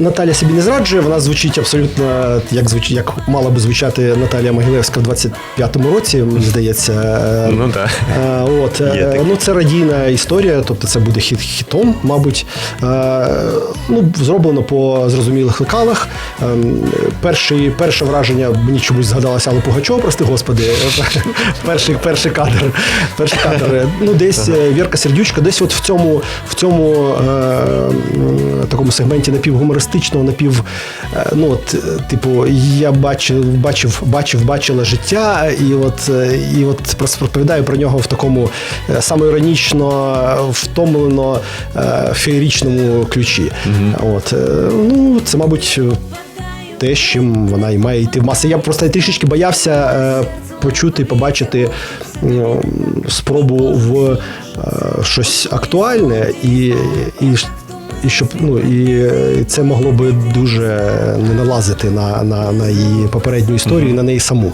Наталя собі не зраджує, вона звучить абсолютно як звучить, як мала би звучати Наталія Могилевська в 25-му році, мені здається. Ну так. Е, От, е, ну, це радійна історія, тобто це буде хіт хітом, мабуть. Е, Ну, зроблено по зрозумілих лекалах. Ем, Перший, перше враження мені чомусь згадалося Алла Пугачова, прости господи. Перший, перший кадр. Перший кадр. Ну, десь е, Вірка Сердючка, десь от в цьому, в цьому е, такому сегменті напівгумористичного, напів. е, Ну, от, е, типу, я бачив, бачив, бачив, бачила життя, і от, і от просто розповідаю про нього в такому самоіронічно, втомлено е, феєрічному ключі. От, е, ну, це, мабуть, те, з чим вона і має йти в маси. Я просто трішечки боявся е, почути, побачити ну, спробу в е, щось актуальне і. і і щоб ну і це могло би дуже не налазити на, на, на її попередню історію, і на неї саму.